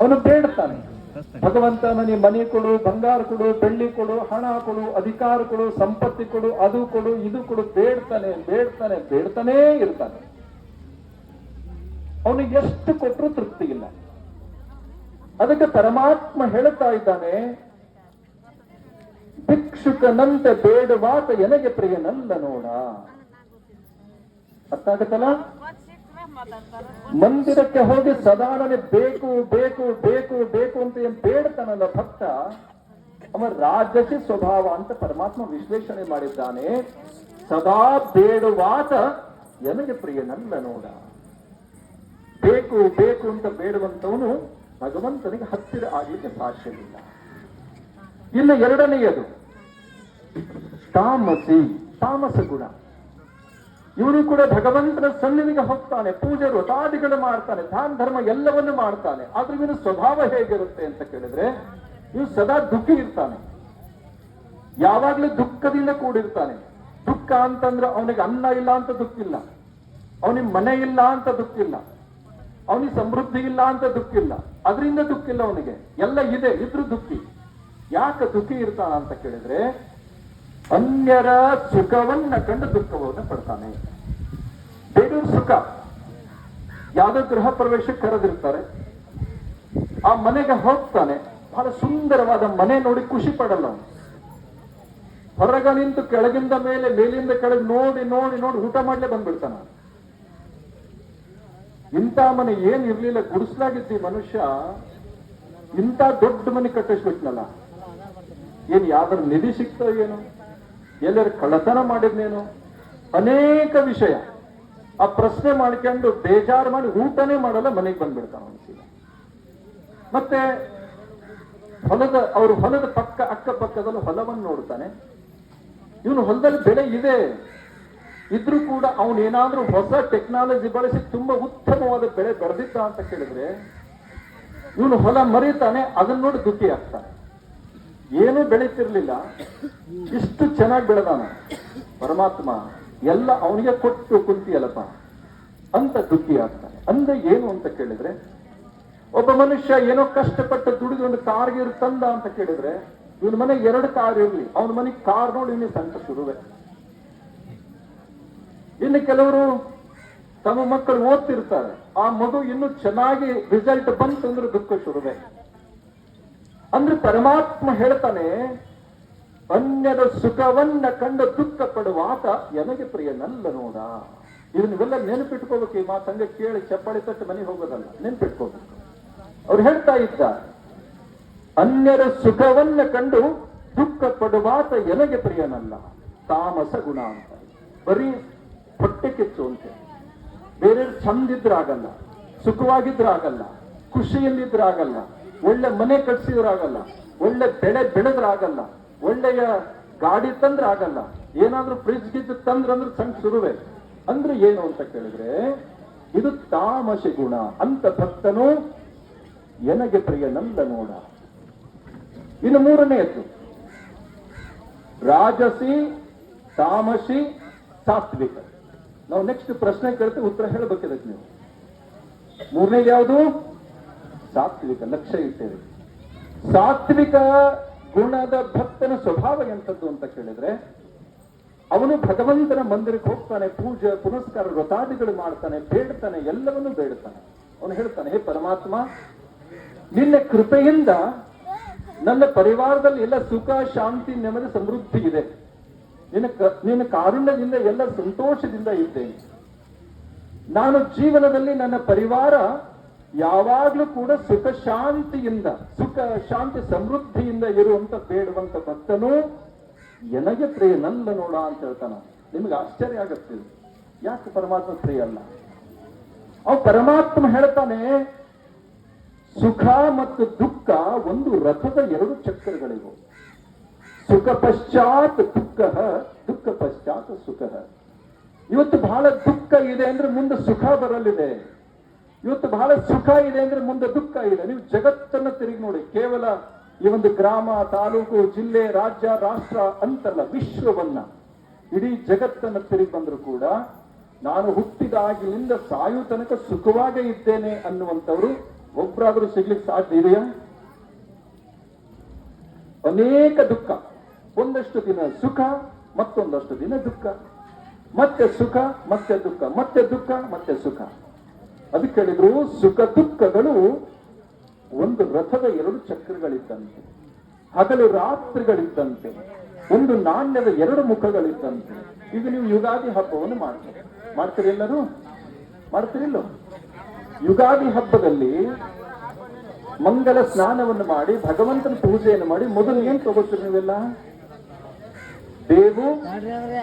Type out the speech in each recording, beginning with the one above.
ಅವನು ಬೇಡ್ತಾನೆ ಭಗವಂತ ನನಗೆ ಮನೆ ಕೊಡು ಬಂಗಾರ ಕೊಡು ಬೆಳ್ಳಿ ಕೊಡು ಹಣ ಕೊಡು ಅಧಿಕಾರ ಕೊಡು ಸಂಪತ್ತಿ ಕೊಡು ಅದು ಕೊಡು ಇದು ಕೊಡು ಬೇಡ್ತಾನೆ ಬೇಡ್ತಾನೆ ಬೇಡ್ತಾನೇ ಇರ್ತಾನೆ. ಅವನಿಗೆ ಎಷ್ಟು ಕೊಟ್ಟರು ತೃಪ್ತಿ ಇಲ್ಲ. ಅದಕ್ಕೆ ಪರಮಾತ್ಮ ಹೇಳ್ತಾ ಇದ್ದಾನೆ ಭಿಕ್ಷುಕನಂತೆ ಬೇಡವಾತ ಎನಗೆ ಪ್ರಿಯನಲ್ಲ ನೋಡ. ಅರ್ಥ ಆಗತ್ತಲ್ಲ? ಮಂದಿರಕ್ಕೆ ಹೋಗಿ ಸದಾ ಬೇಕು ಬೇಕು ಬೇಕು ಬೇಕು ಅಂತ ಏನ್ ಬೇಡ್ತಾನಲ್ಲ ಭಕ್ತ? ಅವ ರಾಜಸಿ ಸ್ವಭಾವ ಅಂತ ಪರಮಾತ್ಮ ವಿಶ್ಲೇಷಣೆ ಮಾಡಿದ್ದಾನೆ. ಸದಾ ಬೇಡುವಾತ ಎನಗೆ ಪ್ರಿಯನಲ್ಲ ನೋಡ? ಬೇಕು ಬೇಕು ಅಂತ ಬೇಡುವಂತವನು ಭಗವಂತನಿಗೆ ಹತ್ತಿರ ಆಗಲಿಕ್ಕೆ ಸಾಧ್ಯವಿಲ್ಲ. ಇನ್ನು ಎರಡನೆಯದು, ತಾಮಸಿ ತಾಮಸ ಗುಣ ಇವನು ಕೂಡ ಭಗವಂತನ ಸನ್ನಿಧಿಗೆ ಹೋಗ್ತಾನೆ, ಪೂಜೆ ವ್ರತಾದಿಗಳು ಮಾಡ್ತಾನೆ, ದಾನ ಧರ್ಮ ಎಲ್ಲವನ್ನು ಮಾಡ್ತಾನೆ. ಆದ್ರೆ ಇವನ ಸ್ವಭಾವ ಹೇಗಿರುತ್ತೆ ಅಂತ ಕೇಳಿದ್ರೆ, ಇವನು ಸದಾ ದುಃಖಿ ಇರ್ತಾನೆ. ಯಾವಾಗ್ಲೂ ದುಃಖದಿಂದ ಕೂಡಿರ್ತಾನೆ. ದುಃಖ ಅಂತಂದ್ರೆ ಅವನಿಗೆ ಅನ್ನ ಇಲ್ಲ ಅಂತ ದುಃಖ ಇಲ್ಲ ಅವನಿಗೆ ಮನೆ ಇಲ್ಲ ಅಂತ ದುಃಖ ಇಲ್ಲ ಅವನಿಗೆ ಸಮೃದ್ಧಿ ಇಲ್ಲ ಅಂತ ದುಃಖ ಇಲ್ಲ ಅದರಿಂದ ದುಃಖ ಇಲ್ಲ ಅವನಿಗೆ. ಎಲ್ಲ ಇದೆ, ಇದ್ರೂ ದುಃಖಿ. ಯಾಕೆ ದುಃಖಿ ಇರ್ತಾನ ಅಂತ ಕೇಳಿದ್ರೆ ಅನ್ಯರ ಸುಖವನ್ನ ಕಂಡು ದುಃಖವನ್ನು ಪಡ್ತಾನೆ. ಬೇಡೂರು ಸುಖ. ಯಾವುದೋ ಗೃಹ ಪ್ರವೇಶಕ್ಕೆ ಕರೆದಿರ್ತಾರೆ. ಆ ಮನೆಗೆ ಹೋಗ್ತಾನೆ. ಬಹಳ ಸುಂದರವಾದ ಮನೆ ನೋಡಿ ಖುಷಿ ಪಡಲ್ಲ ಅವನು. ಹೊರಗ ನಿಂತು ಕೆಳಗಿಂದ ಮೇಲೆ, ಮೇಲಿಂದ ಕೆಳಗೆ ನೋಡಿ ನೋಡಿ ನೋಡಿ ಊಟ ಮಾಡ್ಲೇ ಬಂದ್ಬಿಡ್ತಾನ ಇಂಥ ಮನೆ ಏನ್ ಇರ್ಲಿಲ್ಲ ಈ ಮನುಷ್ಯ ಇಂಥ ದೊಡ್ಡ ಮನೆ ಕಟ್ಟಿಸ್ಬಿಟ್ನಲ್ಲ. ಏನ್ ಯಾವ್ದಾರ ನಿಧಿ ಸಿಕ್ತೋ ಏನು? ಎಲ್ಲರ ಕಳ್ಳತನ ಮಾಡಿದ್ನೇನು ಅನೇಕ ವಿಷಯ. ಆ ಪ್ರಶ್ನೆ ಮಾಡ್ಕೊಂಡು ಬೇಜಾರು ಮಾಡಿ ಊಟನೇ ಮಾಡಲ್ಲ, ಮನೆಗೆ ಬಂದ್ಬಿಡ್ತಾನ ಅವನಿಗೆ. ಮತ್ತೆ ಹೊಲದ, ಅವರು ಹೊಲದ ಪಕ್ಕ, ಅಕ್ಕಪಕ್ಕದಲ್ಲಿ ಹೊಲವನ್ನು ನೋಡ್ತಾನೆ. ಇವನು ಹೊಲದಲ್ಲಿ ಬೆಳೆ ಇದೆ. ಇದ್ರೂ ಕೂಡ ಅವನೇನಾದ್ರೂ ಹೊಸ ಟೆಕ್ನಾಲಜಿ ಬಳಸಿ ತುಂಬಾ ಉತ್ತಮವಾದ ಬೆಳೆ ಬೆಳೆದಿದ್ದ ಅಂತ ಕೇಳಿದ್ರೆ, ಇವನು ಹೊಲ ಮರೀತಾನೆ, ಅದನ್ನ ನೋಡಿ ದುಃಖಿ ಆಗ್ತಾನೆ. ಏನೂ ಬೆಳೀತಿರ್ಲಿಲ್ಲ. ಇಷ್ಟು ಚೆನ್ನಾಗಿ ಬೆಳೆದಾನ. ಪರಮಾತ್ಮ, ಎಲ್ಲ ಅವನಿಗೆ ಕೊಟ್ಟು ಕುಂತಿಯಲ್ಲಪ್ಪ. ಅಂತ ದುಃಖಿ ಆಗ್ತಾನೆ ಅಂದ್ರೆ ಏನು ಅಂತ ಕೇಳಿದ್ರೆ, ಒಬ್ಬ ಮನುಷ್ಯ ಏನೋ ಕಷ್ಟಪಟ್ಟು ದುಡಿದು ಒಂದು ಕಾರ್ಗೆ ತಂದ ಅಂತ ಕೇಳಿದ್ರೆ, ಇವನ ಮನೆ ಎರಡು ಕಾರ್ ಇರಲಿ. ಅವನ ಮನೆಗೆ ಕಾರ್ ನೋಡಿ ಇವನಿಗೆ ಸಂಕಟ ಶುರುವೆ. ಇನ್ನು ಕೆಲವರು ತಮ್ಮ ಮಕ್ಕಳು ಓದ್ತಿರ್ತಾರೆ. ಆ ಮಗು ಇನ್ನು ಚೆನ್ನಾಗಿ ರಿಸಲ್ಟ್ ಬಂತು ಅಂದ್ರೆ ದುಃಖ ಶುರುವೆ. ಅಂದ್ರೆ ಪರಮಾತ್ಮ ಹೇಳ್ತಾನೆ, ಅನ್ಯದ ಸುಖವನ್ನ ಕಂಡು ದುಃಖ ಪಡುವಾತ ಎನಗೆ ಪ್ರಿಯನಲ್ಲ ನೋಡ. ಇದನ್ನೆಲ್ಲ ನೆನಪಿಟ್ಕೋಬೇಕು, ಈ ಮಾತಂಗೆ ಕೇಳಿ ಚಪ್ಪಾಳಿ ತಟ್ಟು ಮನೆಗೆ ಹೋಗೋದಲ್ಲ, ನೆನಪಿಟ್ಕೋಬೇಕು. ಅವ್ರು ಹೇಳ್ತಾ ಇದ್ದ, ಅನ್ಯರ ಸುಖವನ್ನ ಕಂಡು ದುಃಖ ಪಡುವಾತ ಎನಗೆ ಪ್ರಿಯನಲ್ಲ? ತಾಮಸ ಗುಣ ಅಂತ. ಬರೀ ಹೊಟ್ಟೆ ಕಿಚ್ಚು ಅಂತ. ಬೇರೆ ಚಂದಿದ್ರಾಗಲ್ಲ, ಸುಖವಾಗಿದ್ರಾಗಲ್ಲ, ಖುಷಿಯಲ್ಲಿದ್ರಾಗಲ್ಲ ಒಳ್ಳೆ ಮನೆ ಕಟ್ಸಿದ್ರಾಗಲ್ಲ, ಒಳ್ಳೆ ಬೆಳೆ ಬೆಳೆದ್ರಾಗಲ್ಲ, ಒಳ್ಳೆಯ ಗಾಡಿ ತಂದ್ರೆ ಆಗಲ್ಲ ಏನಾದ್ರೂ ಫ್ರಿಜ್ ಗಿಜ್ ತಂದ್ರ ಅಂದ್ರೆ ಸಣ್ಣ ಶುರುವೆ. ಅಂದ್ರೆ ಏನು ಅಂತ ಕೇಳಿದ್ರೆ, ಇದು ತಾಮಸಿ ಗುಣ. ಅಂತ ಭಕ್ತನು ಎನಗೆ ಪ್ರಿಯನಲ್ಲ ನೋಡ. ಇನ್ನು ಮೂರನೆಯದ್ದು, ರಾಜಸಿ, ತಾಮಸಿ, ಸಾತ್ವಿಕ. ನಾವು ನೆಕ್ಸ್ಟ್ ಪ್ರಶ್ನೆ ಕೇಳ್ತೀವಿ, ಉತ್ತರ ಹೇಳಬೇಕಿದ್ದೀವಿ ನೀವು. ಮೂರನೇದು ಯಾವುದು? ಸಾತ್ವಿಕ ಲಕ್ಷ್ಯ ಇಟ್ಟೇವೆ ಸಾತ್ವಿಕ ಗುಣದ ಭಕ್ತನ ಸ್ವಭಾವ ಎಂಥದ್ದು ಅಂತ ಕೇಳಿದ್ರೆ, ಅವನು ಭಗವಂತನ ಮಂದಿರಕ್ಕೆ ಹೋಗ್ತಾನೆ, ಪೂಜೆ, ಪುನಸ್ಕಾರ, ವ್ರತಾದಿಗಳು ಮಾಡ್ತಾನೆ, ಬೇಡ್ತಾನೆ, ಎಲ್ಲವನ್ನೂ ಬೇಡ್ತಾನೆ. ಅವನು ಹೇಳ್ತಾನೆ, ಹೇ ಪರಮಾತ್ಮ, ನಿನ್ನ ಕೃಪೆಯಿಂದ ನನ್ನ ಪರಿವಾರದಲ್ಲಿ ಎಲ್ಲ ಸುಖ, ಶಾಂತಿ, ನೆಮ್ಮದಿ, ಸಮೃದ್ಧಿ ಇದೆ. ನಿನ್ನ ನಿನ್ನ ಕಾರುಣ್ಯದಿಂದ ಎಲ್ಲ ಸಂತೋಷದಿಂದ ಇದ್ದೇನೆ. ನಾನು ಜೀವನದಲ್ಲಿ ನನ್ನ ಪರಿವಾರ ಯಾವಾಗ್ಲೂ ಕೂಡ ಸುಖ ಶಾಂತಿಯಿಂದ, ಸುಖ ಶಾಂತಿ ಸಮೃದ್ಧಿಯಿಂದ ಇರುವಂತ ಬೇಡುವಂತ ಭಕ್ತನು ಎನಗೆ ಪ್ರಿಯನಲ್ಲ ನೋಡ ಅಂತ ಹೇಳ್ತಾನ. ನಿಮ್ಗೆ ಆಶ್ಚರ್ಯ ಆಗತ್ತೆ ಯಾಕೆ ಪರಮಾತ್ಮ ಪ್ರಿಯ ಅಲ್ಲ? ಅವ ಪರಮಾತ್ಮ ಹೇಳ್ತಾನೆ, ಸುಖ ಮತ್ತು ದುಃಖ ಒಂದು ರಥದ ಎರಡು ಚಕ್ರಗಳಿವು. ಸುಖ ಪಶ್ಚಾತ್ ದುಃಖ ದುಃಖ ಪಶ್ಚಾತ್ ಸುಖ. ಇವತ್ತು ಬಹಳ ದುಃಖ ಇದೆ ಅಂದ್ರೆ ಮುಂದೆ ಸುಖ ಬರಲಿದೆ. ಇವತ್ತು ಬಹಳ ಸುಖ ಇದೆ ಅಂದ್ರೆ ಮುಂದೆ ದುಃಖ ಇದೆ. ನೀವು ಜಗತ್ತನ್ನ ತಿರುಗಿ ನೋಡಿ. ಕೇವಲ ಈ ಒಂದು ಗ್ರಾಮ, ತಾಲೂಕು, ಜಿಲ್ಲೆ, ರಾಜ್ಯ, ರಾಷ್ಟ್ರ ಅಂತಲ್ಲ, ವಿಶ್ವವನ್ನ. ಇಡೀ ಜಗತ್ತನ್ನ ತಿರುಗಿ ಬಂದರೂ ಕೂಡ ನಾನು ಹುಟ್ಟಿದಾಗಿನಿಂದ ಸಾಯು ತನಕ ಸುಖವಾಗೇ ಇದ್ದೇನೆ ಅನ್ನುವಂಥವ್ರು ಒಬ್ಬರಾದರೂ ಸಿಗ್ಲಿಕ್ಕೆ ಸಾಧ್ಯ ಇದೆಯಾ? ಅನೇಕ ದುಃಖ. ಒಂದಷ್ಟು ದಿನ ಸುಖ, ಮತ್ತೊಂದಷ್ಟು ದಿನ ದುಃಖ. ಮತ್ತೆ ಸುಖ, ಮತ್ತೆ ದುಃಖ ಮತ್ತೆ ದುಃಖ, ಮತ್ತೆ ಸುಖ. ಅದಕ್ಕೆ ಹೇಳಿದ್ರು ಸುಖ ದುಃಖಗಳು ಒಂದು ರಥದ ಎರಡು ಚಕ್ರಗಳಿದ್ದಂತೆ ಹಗಲು ರಾತ್ರಿಗಳಿದ್ದಂತೆ ಒಂದು ನಾಣ್ಯದ ಎರಡು ಮುಖಗಳಿದ್ದಂತೆ. ಈಗ ನೀವು ಯುಗಾದಿ ಹಬ್ಬವನ್ನು ಮಾಡ್ತೀರಿ. ಮಾಡ್ತೀರಿ ಎಲ್ಲರೂ? ಮಾಡ್ತೀರಿಲ್ಲೋ ಯುಗಾದಿ ಹಬ್ಬದಲ್ಲಿ ಮಂಗಲ ಸ್ನಾನವನ್ನು ಮಾಡಿ ಭಗವಂತನ ಪೂಜೆಯನ್ನು ಮಾಡಿ ಮೊದಲು ಏನ್ ತಗೋತೀರಿ ನೀವೆಲ್ಲ? ದೇವು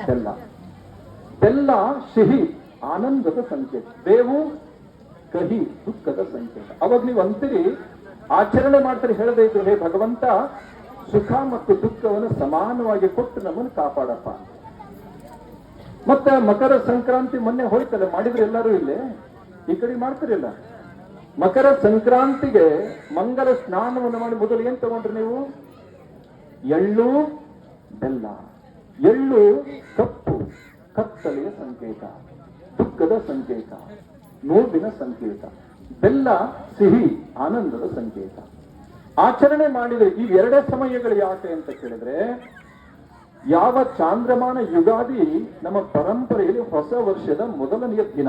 ಬೆಲ್ಲ. ಬೆಲ್ಲ ಸಿಹಿ ಆನಂದದ ಸಂಕೇತ. ಬೇವು ಕಹಿ ದುಃಖದ ಸಂಕೇತ. ಅವಾಗ ನೀವು ಅಂತೀರಿ, ಆಚರಣೆ ಮಾಡ್ತಾರೆ, ಹೇಳದೇ ಹೇ ಭಗವಂತ, ಸುಖ ಮತ್ತು ದುಃಖವನ್ನು ಸಮಾನವಾಗಿ ಕೊಟ್ಟು ನಮ್ಮನ್ನು ಕಾಪಾಡಪ್ಪ. ಮತ್ತೆ ಮಕರ ಸಂಕ್ರಾಂತಿ ಮೊನ್ನೆ ಹೋಯ್ತಲ್ಲ, ಮಾಡಿದ್ರೆ ಎಲ್ಲರೂ ಇಲ್ಲೇ? ಈ ಕಡೆ ಮಾಡ್ತಿರಲಿಲ್ಲ ಮಕರ ಸಂಕ್ರಾಂತಿಗೆ ಮಂಗಲ ಸ್ನಾನವನ್ನು ಮಾಡಿ ಮೊದಲು ಏನ್ ತಗೊಂಡ್ರಿ ನೀವು? ಎಳ್ಳು, ಬೆಲ್ಲ. ಎಳ್ಳು ಕಪ್ಪು, ಕತ್ತಲೆಯ ಸಂಕೇತ, ದುಃಖದ ಸಂಕೇತ. ನೋವಿನ ಸಂಕೇತ. ಬೆಲ್ಲ, ಸಿಹಿ, ಆನಂದದ ಸಂಕೇತ. ಆಚರಣೆ ಮಾಡಿದರೆ ಈ ಎರಡೇ ಸಮಯಗಳು ಯಾಕೆ ಅಂತ ಕೇಳಿದ್ರೆ, ಯಾವ ಚಾಂದ್ರಮಾನ ಯುಗಾದಿ ನಮ್ಮ ಪರಂಪರೆಯಲ್ಲಿ ಹೊಸ ವರ್ಷದ ಮೊದಲನೆಯ ದಿನ.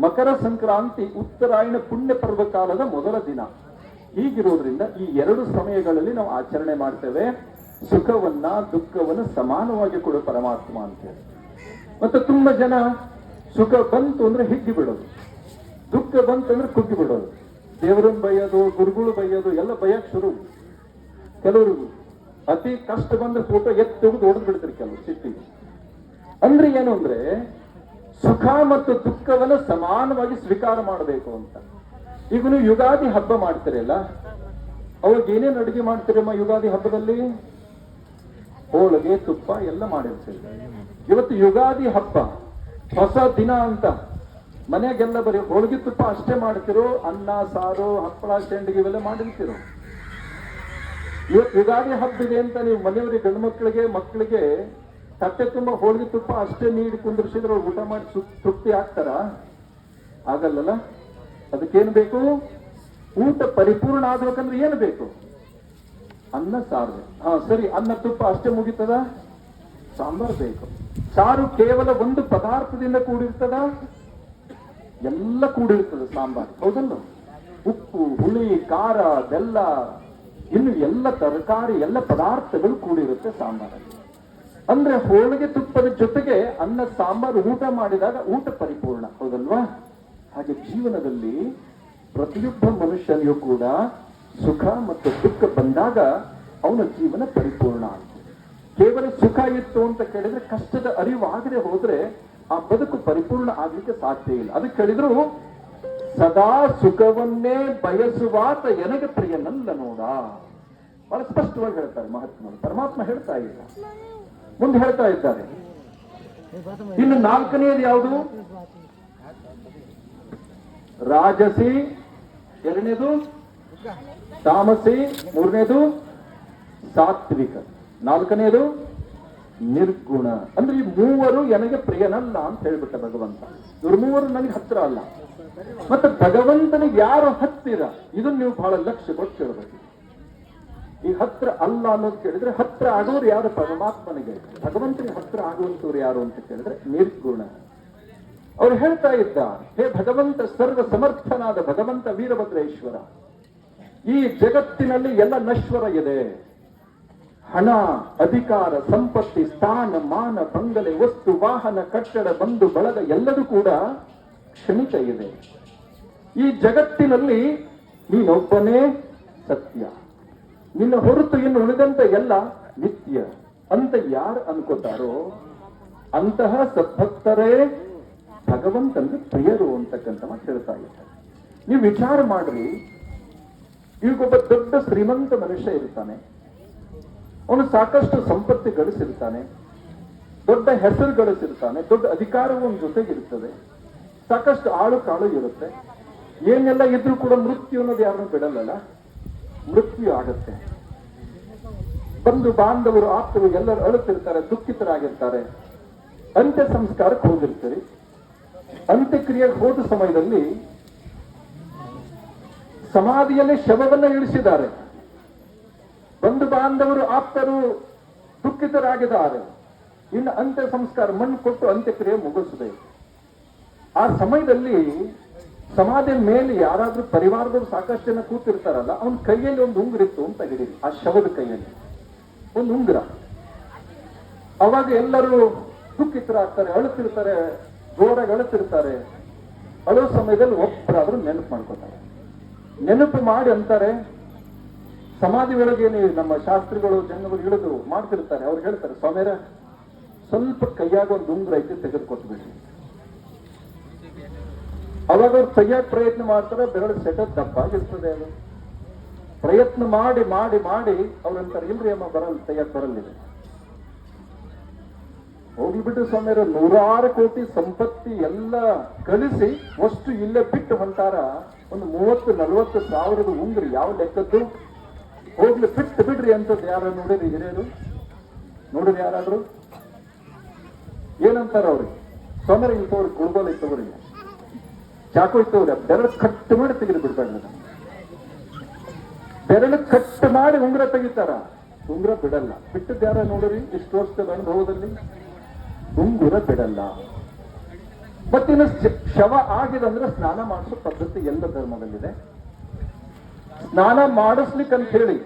ಮಕರ ಸಂಕ್ರಾಂತಿ, ಉತ್ತರಾಯಣ ಪುಣ್ಯ ಪರ್ವ ಕಾಲದ ಮೊದಲ ದಿನ. ಹೀಗಿರೋದ್ರಿಂದ ಈ ಎರಡು ಸಮಯಗಳಲ್ಲಿ ನಾವು ಆಚರಣೆ ಮಾಡ್ತೇವೆ. ಸುಖವನ್ನ, ದುಃಖವನ್ನ ಸಮಾನವಾಗಿ ಕೊಡು ಪರಮಾತ್ಮ ಅಂತ ಹೇಳಿ. ಮತ್ತೆ ತುಂಬಾ ಜನ ಸುಖ ಬಂತು ಅಂದ್ರೆ ಹಿಗ್ಗಿ ಬಿಡೋದು ದುಃಖ ಬಂತು ಅಂದ್ರೆ ಕುಗ್ಗಿ ಬಿಡೋದು ದೇವರನ್ನ ಬೈಯೋದು ಗುರುಗಳು ಬೈಯೋದು ಎಲ್ಲ ಬಯಕ್ ಶುರು. ಕೆಲವರು ಅತಿ ಕಷ್ಟ ಬಂದ್ರೆ ಫೋಟೋ ಎತ್ತಿ ತೆಗೆದು ಹೊಡೆದು ಬಿಡ್ತಾರೆ ಕೆಲವರು ಸಿಟ್ಟಿಗೆ. ಅಂದ್ರೆ ಏನು ಅಂದ್ರೆ, ಸುಖ ಮತ್ತು ದುಃಖವನ್ನು ಸಮಾನವಾಗಿ ಸ್ವೀಕಾರ ಮಾಡಬೇಕು ಅಂತ. ಈಗ ನೀವು ಯುಗಾದಿ ಹಬ್ಬ ಮಾಡ್ತೀರಲ್ಲ ಅವಾಗ ಏನೇನು ಅಡುಗೆ ಮಾಡ್ತೀರಮ್ಮ ಯುಗಾದಿ ಹಬ್ಬದಲ್ಲಿ? ಹೋಳಿಗೆ, ತುಪ್ಪ ಎಲ್ಲ ಮಾಡಿರ್ತೀರಿ. ಇವತ್ತು ಯುಗಾದಿ ಹಬ್ಬ. ಹೊಸ ದಿನ ಅಂತ. ಮನೆಗೆಲ್ಲ ಬರೀ ಹೋಳಿಗೆ ತುಪ್ಪ ಅಷ್ಟೇ ಮಾಡ್ತಿರೋ, ಅನ್ನ, ಸಾರು, ಹಪ್ಪಳ, ಶೆಂಡಿಗೆ ಇವೆಲ್ಲ ಮಾಡಿರ್ತಿರೋ. ಇವತ್ತು ಯುಗಾದಿ ಹಬ್ಬ ಇದೆ ಅಂತ ನೀವು ಮನೆಯವರಿಗೆ ಗಂಡು ಮಕ್ಕಳಿಗೆ ಮಕ್ಕಳಿಗೆ ತಟ್ಟೆ ತುಂಬ ಹೋಳಿಗೆ ತುಪ್ಪ ಅಷ್ಟೇ ನೀಡಿ ಕುಂದಿರ್ಸಿದ್ರೆ ಅವ್ರು ಊಟ ಮಾಡಿ ತೃಪ್ತಿ ಆಗ್ತಾರ? ಆಗಲ್ಲಲ್ಲ? ಅದಕ್ಕೇನು ಬೇಕು? ಊಟ ಪರಿಪೂರ್ಣ ಆಗ್ಬೇಕಂದ್ರೆ ಏನು ಬೇಕು? ಅನ್ನ, ಸಾರು. ಹಾ, ಸರಿ, ಅನ್ನ ತುಪ್ಪ ಅಷ್ಟೇ ಮುಗಿತದ? ಸಾಂಬಾರ್ ಬೇಕು. ಸಾರು ಕೇವಲ ಒಂದು ಪದಾರ್ಥದಿಂದ ಕೂಡಿರ್ತದ? ಎಲ್ಲ ಕೂಡಿರ್ತದೆ ಸಾಂಬಾರ್. ಹೌದಲ್ಲ? ಉಪ್ಪು, ಹುಳಿ, ಖಾರ, ಬೆಲ್ಲ, ಇನ್ನು ಎಲ್ಲ ತರಕಾರಿ, ಎಲ್ಲ ಪದಾರ್ಥಗಳು ಕೂಡಿರುತ್ತೆ ಸಾಂಬಾರಲ್ಲಿ. ಅಂದ್ರೆ ಹೋಳಿಗೆ ತುಪ್ಪದ ಜೊತೆಗೆ ಅನ್ನ, ಸಾಂಬಾರು, ಊಟ ಮಾಡಿದಾಗ ಊಟ ಪರಿಪೂರ್ಣ. ಹೌದಲ್ವಾ? ಹಾಗೆ ಜೀವನದಲ್ಲಿ ಪ್ರತಿಯೊಬ್ಬ ಮನುಷ್ಯನಿಗೂ ಕೂಡ ಸುಖ ಮತ್ತು ದುಃಖ ಬಂದಾಗ ಅವನ ಜೀವನ ಪರಿಪೂರ್ಣ ಕೇವಲ ಸುಖ ಇತ್ತು ಅಂತ ಕೇಳಿದ್ರೆ ಕಷ್ಟದ ಅರಿವು ಆಗದೆ ಹೋದ್ರೆ ಆ ಬದುಕು ಪರಿಪೂರ್ಣ ಆಗ್ಲಿಕ್ಕೆ ಸಾಧ್ಯ ಇಲ್ಲ. ಅದಕ್ಕೆ ಕೇಳಿದ್ರು ಸದಾ ಸುಖವನ್ನೇ ಬಯಸುವಾತ ಎನಗೆ ಪ್ರಿಯನಲ್ಲ ನೋಡ. ಬಹಳ ಸ್ಪಷ್ಟವಾಗಿ ಹೇಳ್ತಾರೆ ಮಹಾತ್ಮರು. ಪರಮಾತ್ಮ ಹೇಳ್ತಾ ಇಲ್ಲ. ಮುಂದೆ ಹೇಳ್ತಾ ಇದ್ದಾರೆ. ಇನ್ನು ನಾಲ್ಕನೆಯದು ಯಾವುದು? ರಾಜಸಿ, ಎರಡನೇದು? ತಾಮಸಿ, ಮೂರನೇದು? ಸಾತ್ವಿಕ. ನಾಲ್ಕನೇದು ನಿರ್ಗುಣ. ಅಂದ್ರೆ ಈ ಮೂವರು ನನಗೆ ಪ್ರಿಯನಲ್ಲ ಅಂತ ಹೇಳ್ಬಿಟ್ಟ ಭಗವಂತ. ಇವ್ರ ಮೂವರು ನನಗೆ ಹತ್ರ ಅಲ್ಲ. ಮತ್ತೆ ಭಗವಂತನಿಗೆ ಯಾರು ಹತ್ತಿರ? ಇದನ್ನ ನೀವು ಬಹಳ ಲಕ್ಷ್ಯ ಕೊಟ್ಟು ಕೇಳಬೇಕು. ಈ ಹತ್ರ ಅಲ್ಲ ಅನ್ನೋದು ಕೇಳಿದ್ರೆ ಹತ್ರ ಆಗೋರು ಯಾರು? ಪರಮಾತ್ಮನಿಗೆ. ಭಗವಂತನಿಗೆ ಹತ್ರ ಆಗುವಂತವ್ರು ಯಾರು ಅಂತ ಕೇಳಿದ್ರೆ ನಿರ್ಗುಣ. ಅವ್ರು ಹೇಳ್ತಾ ಇದ್ದ, ಹೇ ಭಗವಂತ, ಸರ್ವ ಸಮರ್ಥನಾದ ಭಗವಂತ ವೀರಭದ್ರೇಶ್ವರ, ಈ ಜಗತ್ತಿನಲ್ಲಿ ಎಲ್ಲ ನಶ್ವರ ಇದೆ. ಹಣ, ಅಧಿಕಾರ, ಸಂಪತ್ತಿ, ಸ್ಥಾನ, ಮಾನ, ಬಂಗಲೆ, ವಸ್ತು, ವಾಹನ, ಕಟ್ಟಡ, ಬಂಧು, ಬಳಗ ಎಲ್ಲದೂ ಕೂಡ ಕ್ಷಮಿತ ಇದೆ. ಈ ಜಗತ್ತಿನಲ್ಲಿ ನೀನೊಬ್ಬನೇ ಸತ್ಯ. ನಿನ್ನ ಹೊರತು ಇನ್ನು ಉಳಿದಂತ ಎಲ್ಲ ನಿತ್ಯ. ಅಂತ ಯಾರು ಅನ್ಕೋತಾರೋ ಅಂತಹ ಸದ್ಭಕ್ತರೇ ಭಗವಂತನ ಪ್ರಿಯರು ಅಂತಕ್ಕಂಥ ಮಾತು ಹೇಳ್ತಾ ಇದ್ದಾರೆ. ನೀವು ವಿಚಾರ ಮಾಡ್ರಿ. ಈಗೊಬ್ಬ ದೊಡ್ಡ ಶ್ರೀಮಂತ ಮನುಷ್ಯ ಇರ್ತಾನೆ. ಅವನು ಸಾಕಷ್ಟು ಸಂಪತ್ತಿ ಗಳಿಸಿರ್ತಾನೆ, ದೊಡ್ಡ ಹೆಸರು ಗಳಿಸಿರ್ತಾನೆ, ದೊಡ್ಡ ಅಧಿಕಾರವೂ ಅವನ ಜೊತೆಗಿರ್ತದೆ ಸಾಕಷ್ಟು ಆಳು ಕಾಳು ಇರುತ್ತೆ. ಏನೆಲ್ಲ ಇದ್ರೂ ಕೂಡ ಮೃತ್ಯು ಅನ್ನೋದು ಯಾರನ್ನು ಬಿಡಲ್ಲ ಮೃತ್ಯು ಆಗತ್ತೆ. ಬಂಧು ಬಾಂಧವರು ಆಪ್ತರು ಎಲ್ಲರೂ ಅಳುತ್ತಿರ್ತಾರೆ, ದುಃಖಿತರಾಗಿರ್ತಾರೆ. ಅಂತ್ಯ ಸಂಸ್ಕಾರಕ್ಕೆ ಹೋಗಿರ್ತೀರಿ. ಅಂತ್ಯಕ್ರಿಯೆಗೆ ಹೋದ ಸಮಯದಲ್ಲಿ ಸಮಾಧಿಯಲ್ಲಿ ಶವವನ್ನ ಇಳಿಸಿದ್ದಾರೆ. ಬಂಧು ಬಾಂಧವರು ಆಪ್ತರು ದುಃಖಿತರಾಗಿದ್ದಾರೆ. ಇನ್ನು ಅಂತ್ಯ ಸಂಸ್ಕಾರ ಮಣ್ಣು ಕೊಟ್ಟು ಅಂತ್ಯಕ್ರಿಯೆ ಮುಗಿಸಬೇಕು ಆ ಸಮಯದಲ್ಲಿ ಸಮಾಧಿ ಮೇಲೆ ಯಾರಾದ್ರೂ ಪರಿವಾರದವರು ಸಾಕಷ್ಟು ಜನ ಕೂತಿರ್ತಾರಲ್ಲ, ಅವನ ಕೈಯಲ್ಲಿ ಒಂದು ಉಂಗುರ ಇತ್ತು ಅಂತ ಹಿಡೀರಿ ಆ ಶವದ ಕೈಯಲ್ಲಿ. ಒಂದು ಉಂಗುರ. ಅವಾಗ ಎಲ್ಲರೂ ದುಃಖಿತರಾಗ್ತಾರೆ, ಅಳುತ್ತಿರ್ತಾರೆ, ಜೋರಾಗಿ ಅಳುತ್ತಿರ್ತಾರೆ. ಅಳೋ ಸಮಯದಲ್ಲಿ ಒಬ್ಬರಾದ್ರೂ ನೆನಪು ಮಾಡ್ಕೊತಾರೆ. ನೆನಪು ಮಾಡಿ ಅಂತಾರೆ ಸಮಾಧಿ ಒಳಗೇನೆ ನಮ್ಮ ಶಾಸ್ತ್ರಿಗಳು, ಜನಗಳು ಇಳಿದು ಮಾಡ್ತಿರ್ತಾರೆ, ಅವ್ರು ಹೇಳ್ತಾರೆ, ಸ್ವಾಮಿಯರ, ಸ್ವಲ್ಪ ಕೈಯಾಗ ಒಂದು ಉಂಗುರ ಐತಿ ತೆಗೆದುಕೊಟ್ಬಿಡಿ. ಅವಾಗ ಅವ್ರು ತೆಗಿಯಕ್ ಪ್ರಯತ್ನ ಮಾಡ್ತಾರೆ, ಬೆರಳು ಸೆಟಪ್ ದಪ್ಪಾಗಿರ್ತದೆ ಅದು. ಪ್ರಯತ್ನ ಮಾಡಿ ಮಾಡಿ ಮಾಡಿ, ಅವ್ರಂತಾರೆ, ಇಲ್ರಿ ಅಮ್ಮ, ಬರಲ್ಲ ತೆಗಿಯಕ್ ಬರಲ್ಲಿದೆ. ಹೋಗ್ಬಿಟ್ಟು ಸ್ವಾಮಿಯರು, ನೂರಾರು ಕೋಟಿ ಸಂಪತ್ತಿ ಎಲ್ಲ ಕಲಿಸಿ, ಅಷ್ಟು ಇಲ್ಲೇ ಬಿಟ್ಟು ಹೊಂಟಾರ ಒಂದು ಮೂವತ್ತು, ನಲವತ್ತು ಸಾವಿರದ ಉಂಗ್ರಿ ಯಾವ ಲೆಕ್ಕದ್ದು? ಹೋಗ್ಲಿ, ಬಿಟ್ಟು ಬಿಡ್ರಿ ಅಂತದ್ ಯಾರು ನೋಡಿರಿ ಹಿರಿಯರು? ನೋಡಿರಿ ಯಾರಾದ್ರು? ಏನಂತಾರ ಅವ್ರಿಗೆ? ಸೊಮರಿ ಇತ್ತವ್ರಿಗೆ ಗುಳ್ಬಲ್ ಇತ್ತವ್ರಿಗೆ ಚಾಕು ಇತ್ತವ್ರಿ ಬೆರಳು ಕಟ್ ಮಾಡಿ ತೆಗೆದು ಬಿಡ್ಬೇಡ ಬೆರಳು ಕಟ್ ಮಾಡಿ ಉಂಗುರ ತೆಗಿತಾರ. ಉಂಗುರ ಬಿಡಲ್ಲ. ಬಿಟ್ಟದ್ದು ಯಾರ ನೋಡಿರಿ? ಇಷ್ಟು ವರ್ಷದ ಅನುಭವದಲ್ಲಿ? ಉಂಗುರ ಬಿಡಲ್ಲ. ಮತ್ತಿನ್ನು ಶವ ಆಗಿದೆ ಅಂದ್ರೆ ಸ್ನಾನ ಮಾಡಿಸೋ ಪದ್ಧತಿ ಎಲ್ಲ ಧರ್ಮದಲ್ಲಿದೆ. ಸ್ನಾನ ಮಾಡಿಸ್ಲಿಕ್ಕೆ ಅಂತ ಹೇಳಿ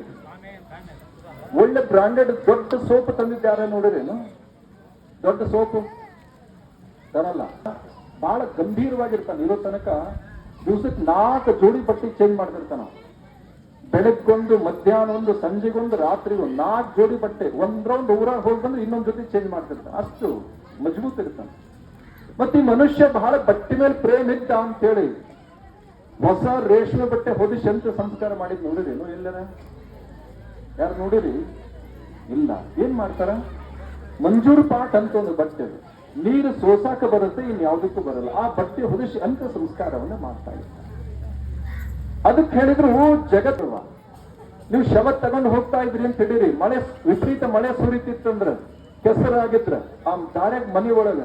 ಒಳ್ಳೆ ಬ್ರಾಂಡೆಡ್ ದೊಡ್ಡ ಸೋಪ್ ತಂದಿದ್ದಾರ ನೋಡಿರೇನು? ದೊಡ್ಡ ಸೋಪು ತರಲ್ಲ. ಬಹಳ ಗಂಭೀರವಾಗಿರ್ತಾನೆ. ಇರೋ ತನಕ ದಿವ್ಸಕ್ಕೆ ನಾಲ್ಕು ಜೋಡಿ ಬಟ್ಟೆ ಚೇಂಜ್ ಮಾಡ್ತಿರ್ತಾನ ಬೆಳಗ್ಗೊಂದು ಮಧ್ಯಾಹ್ನ ಒಂದು ಸಂಜೆಗೊಂದು ರಾತ್ರಿ ಒಂದು ನಾಲ್ಕು ಜೋಡಿ ಬಟ್ಟೆ. ಒಂದ್ ರೌಂಡ್ ಊರಾಗ ಹೋಗಿ ಬಂದ್ರೆ ಇನ್ನೊಂದ್ ಜೊತೆ ಚೇಂಜ್ ಮಾಡ್ತಿರ್ತಾನೆ. ಅಷ್ಟು ಮಜಬೂತ್ ಇರ್ತಾನೆ. ಮತ್ತೆ ಈ ಮನುಷ್ಯ ಬಹಳ ಬಟ್ಟೆ ಮೇಲೆ ಪ್ರೇಮ ಇದ್ದ ಅಂತೇಳಿ ಹೊಸ ರೇಷ್ಮೆ ಬಟ್ಟೆ ಹೊದಿಸಿ ಅಂತ ಸಂಸ್ಕಾರ ಮಾಡಿದ್ ನೋಡಿರೇನು ಎಲ್ಲರ? ಯಾರು ನೋಡಿರಿ? ಇಲ್ಲ. ಏನ್ ಮಾಡ್ತಾರ? ಮಂಜೂರ್ ಪಾಟ್ ಅಂತ ಒಂದು ಬಟ್ಟೆ ಅದು. ನೀರು ಸೋಸಾಕ ಬರುತ್ತೆ, ಇನ್ ಯಾವುದಕ್ಕೂ ಬರಲ್ಲ. ಆ ಬಟ್ಟೆ ಹೊದಿಸಿ ಅಂತ ಸಂಸ್ಕಾರವನ್ನ ಮಾಡ್ತಾ ಇದ್ದಾರೆ. ಅದಕ್ಕೆ ಹೇಳಿದ್ರು ಜಗತ್ವ ನೀವು ಶವ ತಗೊಂಡು ಹೋಗ್ತಾ ಇದ್ರಿ ಅಂತ ಹೇಳಿರಿ. ಮಳೆ ವಿಪರೀತ ಮಳೆ ಸುರಿತಿತ್ತಂದ್ರ, ಕೆಸರಾಗಿದ್ರ. ಆ ದಾರ್ಯಾಗ ಮನೆ ಒಳಗ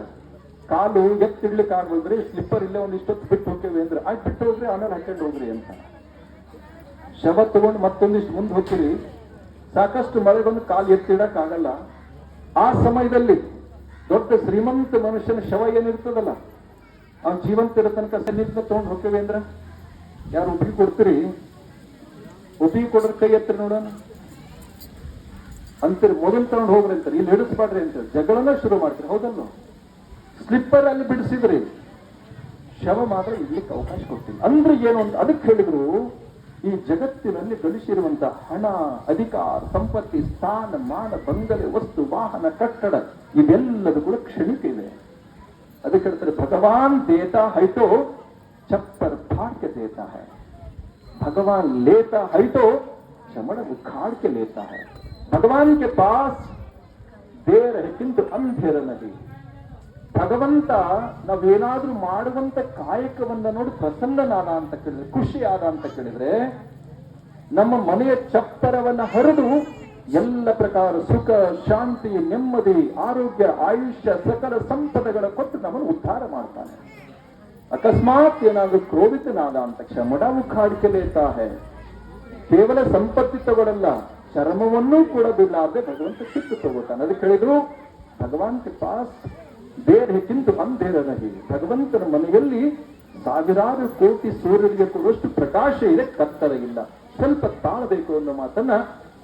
ಕಾಲು ಎತ್ತಿಡ್ಲಿಕ್ಕೆ ಆಗೋದ್ರಿ ಸ್ಲಿಪ್ಪರ್ ಇಲ್ಲೇ ಒಂದಿಷ್ಟೊತ್ತು ಬಿಟ್ಟು ಹೋಗ್ತೇವೆ ಅಂದ್ರೆ ಆಯ್ತು ಬಿಟ್ಟು ಹೋಗ್ರಿ ಆಮೇಲೆ ಹಾಕೊಂಡು ಹೋಗ್ರಿ ಅಂತ. ಶವ ತಗೊಂಡು ಮತ್ತೊಂದಿಷ್ಟು ಮುಂದೆ ಹೋಗ್ತೀರಿ. ಸಾಕಷ್ಟು ಮಳೆ ಬಂದು ಕಾಲು ಎತ್ತಿಡಕ್ ಆಗಲ್ಲ. ಆ ಸಮಯದಲ್ಲಿ ದೊಡ್ಡ ಶ್ರೀಮಂತ ಮನುಷ್ಯನ ಶವ ಏನಿರ್ತದಲ್ಲ ಅವ್ನ ಜೀವಂತ ಇರೋ ತನಕ ಸನ್ನಿಧಿನ ತಗೊಂಡು ಹೋಗ್ತೇವೆ ಅಂದ್ರ? ಯಾರು ಒಪ್ಪಿಗೆ ಕೊಡ್ತೀರಿ? ಒಪ್ಪಿಗೆ ಕೊಡ್ರ ಕೈ ಎತ್ತ ನೋಡೋಣ. ಅಂತೀರಿ ಮೊದಲು ತಗೊಂಡು ಹೋಗ್ರಿ ಅಂತಾರೆ. ಇಲ್ಲಿ ಹಿಡಿಸ್ಬಾಡ್ರಿ ಅಂತ ಜಗಳನ ಶುರು ಮಾಡ್ತೀರಿ. ಹೌದಲ್ಲ ಸ್ಲಿಪ್ಪರ್ ಅಲ್ಲಿ ಬಿಡಿಸಿದ್ರಿ ಶವ ಮಾತ್ರ ಇಡ್ಲಿಕ್ಕೆ ಅವಕಾಶ ಕೊಡ್ತೀನಿ ಅಂದ್ರೆ ಏನು ಅಂತ ಅದಕ್ಕೆ ಹೇಳಿದ್ರು ಈ ಜಗತ್ತಿನಲ್ಲಿ ಗಳಿಸಿರುವಂತ ಹಣ ಅಧಿಕಾರ ಸಂಪತ್ತಿ ಸ್ಥಾನ ಮಾನ ಬಂಗಲೆ ವಸ್ತು ವಾಹನ ಕಟ್ಟಡ ಇವೆಲ್ಲದೂ ಕೂಡ ಕ್ಷಣಿಕ ಇದೆ ಅದಕ್ಕೆ ಹೇಳ್ತಾರೆ ಭಗವಾನ್ ದೇತಾ है तो छप्पर फाड़ के देता है भगवान लेता है तो चमड़ उखाड़ के लेता है भगवान के पास देर है किंतु अंधेर नहीं ಭಗವಂತ ನಾವೇನಾದ್ರೂ ಮಾಡುವಂತ ಕಾಯಕವನ್ನ ನೋಡಿ ಪ್ರಸನ್ನನಾದ ಅಂತ ಕೇಳಿದ್ರೆ ಆದ ಅಂತ ಕೇಳಿದ್ರೆ, ನಮ್ಮ ಮನೆಯ ಚಪ್ಪರವನ್ನ ಹರಿದು ಎಲ್ಲ ಪ್ರಕಾರ ಸುಖ, ಶಾಂತಿ, ನೆಮ್ಮದಿ, ಆರೋಗ್ಯ, ಆಯುಷ್ಯ, ಸಕಲ ಸಂಪದಗಳ ಕೊಟ್ಟು ನಮ್ಮನ್ನು ಉದ್ಧಾರ ಮಾಡ್ತಾನೆ. ಅಕಸ್ಮಾತ್ ಏನಾದ್ರೂ ಕ್ರೋಧಿತನಾದ ಅಂತ ಕ್ಷಮಡ ಮುಖಾಡಿಕೆ ಕೇವಲ ಸಂಪತ್ತಿ ತಗೊಳ್ಳಲ್ಲ ಚರ್ಮವನ್ನೂ ಕೂಡ ಬಿಡಲಾರ್ದೆ ಭಗವಂತ ಸಿಕ್ಕು ತಗೋತಾನೆ. ಅದಕ್ಕೆ ಹೇಳಿದ್ರು, ಭಗವಾನ್ ಕೆ ಪಾಸ್ ದೇರ್ ಹೆಚ್ಚಿಂತು ಅಂಧೇರ ನಹಿ ಭಗವಂತನ ಮನೆಯಲ್ಲಿ ಸಾವಿರಾರು ಕೋಟಿ ಸೂರ್ಯರಿಗೆ ಕೊಡುವಷ್ಟು ಪ್ರಕಾಶ ಇದೆ, ಕತ್ತಲ ಇಲ್ಲ. ಸ್ವಲ್ಪ ತಾಳಬೇಕು ಅನ್ನೋ ಮಾತನ್ನ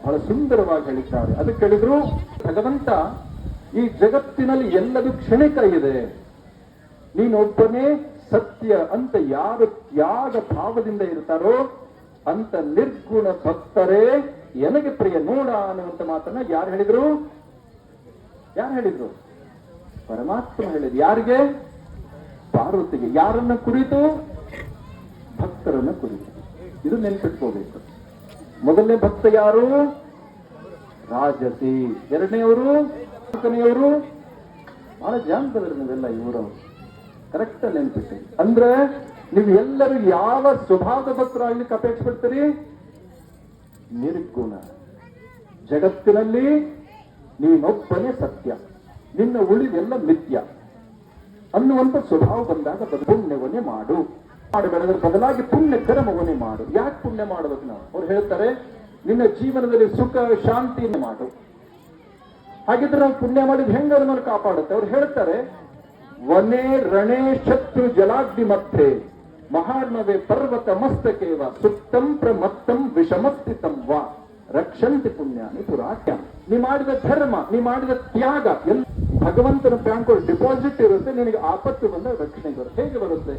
ಬಹಳ ಸುಂದರವಾಗಿ ಹೇಳಿದ್ದಾರೆ. ಅದಕ್ಕೆ ಹೇಳಿದ್ರು, ಭಗವಂತ, ಈ ಜಗತ್ತಿನಲ್ಲಿ ಎಲ್ಲದೂ ಕ್ಷಣಿಕ ಇದೆ. ನೀನೊಬ್ಬನೇ ಸತ್ಯ ಅಂತ ಯಾರು ತ್ಯಾಗ ಭಾವದಿಂದ ಇರ್ತಾರೋ ಅಂತ ನಿರ್ಗುಣ ಭಕ್ತರೇ, ಎನಗೆ ಪ್ರಿಯ ನೋಡ ಅನ್ನುವಂತ ಮಾತನ್ನ ಯಾರು ಹೇಳಿದ್ರು? ಯಾರು ಹೇಳಿದ್ರು? ಪರಮಾತ್ಮ ಹೇಳಿದ ಯಾರಿಗೆ? ಪಾರ್ವತಿಗೆ. ಯಾರನ್ನ ಕುರಿತು? ಭಕ್ತರನ್ನ ಕುರಿತು. ಇದು ನೆನ್ಪಿಟ್ಕೋಬೇಕು. ಮೊದಲನೇ ಭಕ್ತ ಯಾರು? ರಾಜಸಿ. ಎರಡನೆಯವರು? ನಾಲ್ಕನೆಯವರು? ಬಹಳ ಜಾನಪದರು ನೀವೆಲ್ಲ ಇವರು. ಕರೆಕ್ಟ್ ನೆನ್ಪಿಟ್ಟು. ಅಂದ್ರೆ ನೀವು ಎಲ್ಲರೂ ಯಾವ ಸ್ವಭಾವದ ಭಕ್ತರಾಗ್ಲಿಕ್ಕೆ ಅಪೇಕ್ಷೆ ಪಡ್ತೀರಿ? ನಿರ್ಗುಣ. ಜಗತ್ತಿನಲ್ಲಿ ನೀನೊಬ್ಬನೇ ಸತ್ಯ. ನಿನ್ನ ಉಳಿದೆಲ್ಲ ಮಿಥ್ಯ. ಅನ್ನುವಂತ ಸ್ವಭಾವ ಬಂದಾಗ ಪುಣ್ಯವನ್ನೇ ಮಾಡು. ಮಾಡಬೇಡ ಬದಲಾಗಿ ಪುಣ್ಯ ಕರ್ಮವನ್ನೇ ಮಾಡು. ಯಾಕೆ ಪುಣ್ಯ ಮಾಡಬೇಕು ನಾವು? ಅವ್ರು ಹೇಳ್ತಾರೆ, ನಿನ್ನ ಜೀವನದಲ್ಲಿ ಸುಖ ಶಾಂತಿಯನ್ನು ಮಾಡು. ಹಾಗಿದ್ರೆ ನಾವು ಪುಣ್ಯ ಮಾಡಿದ್ ಹೆಂಗ ಅದನ್ನ ಕಾಪಾಡುತ್ತೆ? ಅವ್ರು ಹೇಳ್ತಾರೆ, ವನೇ ರಣೇ ಶತ್ರು ಜಲಾಗ್ನಿ ಮತ್ತೆ ಮಹಾರ್ಣವೇ ಪರ್ವತ ಮಸ್ತಕೇವ ಸುತ್ತಂ ಪ್ರಮತ್ತಂ ವಿಷಮಸ್ಥಿತಂ ವಾ. ರಕ್ಷಂತಿ ಪುಣ್ಯಾನಿ ಪುರಾಟ್ಯ ನೀ ಮಾಡಿದ ಧರ್ಮ, ನೀ ಮಾಡಿದ ತ್ಯಾಗ, ಎಲ್ಲ ಭಗವಂತನ ಬ್ಯಾಂಕ್ ಡಿಪಾಸಿಟ್ ಇರುತ್ತೆ, ನಿನಗೆ ಆಪತ್ತು ಬಂದ ರಕ್ಷಣೆ ಬರುತ್ತೆ. ಹೇಗೆ ಬರುತ್ತೆ?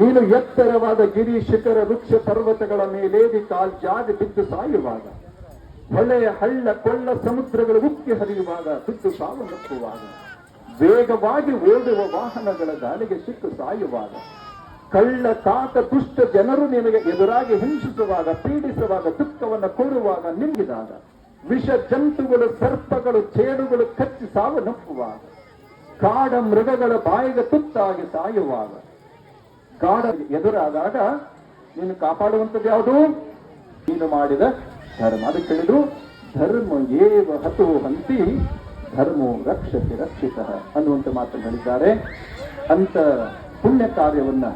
ನೀನು ಎತ್ತರವಾದ ಗಿರಿ, ಶಿಖರ, ವೃಕ್ಷ, ಪರ್ವತಗಳ ಮೇಲೇದಿ ಕಾಲ್ ಜಾಗ ಬಿದ್ದು ಸಾಯುವಾಗ, ಹೊಳೆಯ ಹಳ್ಳ, ಕೊಳ್ಳ, ಸಮುದ್ರಗಳು ಉಕ್ಕಿ ಹರಿಯುವಾಗ, ಬಿದ್ದು ಮುಟ್ಟುವಾಗ ವೇಗವಾಗಿ ಓಡುವ ವಾಹನಗಳ ಗಾಳಿಗೆ ಸಿಕ್ಕು ಸಾಯುವಾಗ, ಕಳ್ಳ ಕಾಕ ದುಷ್ಟ ಜನರು ನಿನಗೆ ಎದುರಾಗಿ ಹಿಂಸಿಸುವಾಗ, ಪೀಡಿಸುವಾಗ, ದುಃಖವನ್ನು ಕೊಡುವಾಗ ನಿಂಗಿದಾಗ ವಿಷ ಜಂತುಗಳು ಸರ್ಪಗಳು, ಚೇಡುಗಳು ಕಚ್ಚಿ ಸಾವು ನಪ್ಪುವಾಗ, ಕಾಡ ಮೃಗಗಳ ಬಾಯಿಗೆ ತುತ್ತಾಗಿ ಸಾಯುವಾಗ, ಕಾಡ ಎದುರಾದಾಗ ನೀನು ಕಾಪಾಡುವಂಥದ್ದು ಯಾವುದು? ನೀನು ಮಾಡಿದ ಧರ್ಮ. ಅದಕ್ಕೆ ಹೇಳಿದ್ರು ಧರ್ಮ ಏವ ಹತು ಹಂತಿ, ಧರ್ಮೋ ರಕ್ಷತೆ ರಕ್ಷಿತ ಅನ್ನುವಂತ ಮಾತನ್ನು ಹೇಳಿದ್ದಾರೆ. ಅಂತ ಪುಣ್ಯ ಕಾರ್ಯವನ್ನ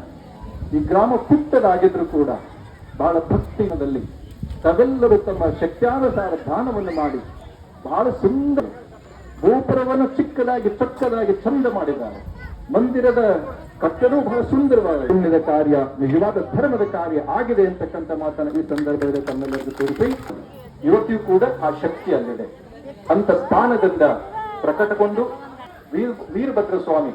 ಈ ಗ್ರಾಮ ಪುಟ್ಟದಾಗಿದ್ರು ಕೂಡ ಬಹಳ ಭಕ್ತಿನಲ್ಲಿ ತಾವೆಲ್ಲರೂ ತಮ್ಮ ಶಕ್ತ್ಯಾನುಸಾರ ದಾನವನ್ನು ಮಾಡಿ ಬಹಳ ಸುಂದರ ಗೋಪುರವನ್ನು ಚಿಕ್ಕದಾಗಿ, ಚೊಕ್ಕದಾಗಿ ಚಂದ ಮಾಡಿದ್ದಾರೆ. ಮಂದಿರದ ಕಟ್ಟಡವು ಬಹಳ ಸುಂದರವಾದ ಪುಣ್ಯದ ಕಾರ್ಯ, ನಿಜವಾದ ಧರ್ಮದ ಕಾರ್ಯ ಆಗಿದೆ ಅಂತಕ್ಕಂಥ ಮಾತನ್ನು ಈ ಸಂದರ್ಭದಲ್ಲಿ ತಮ್ಮೆಲ್ಲರಿಗೂ ತೋರಿಸಿ. ಇವತ್ತಿಯೂ ಕೂಡ ಆ ಶಕ್ತಿ ಅಲ್ಲಿದೆ. ಅಂತ ಸ್ಥಾನದಿಂದ ಪ್ರಕಟಗೊಂಡು ವೀರ್ ವೀರಭದ್ರ ಸ್ವಾಮಿ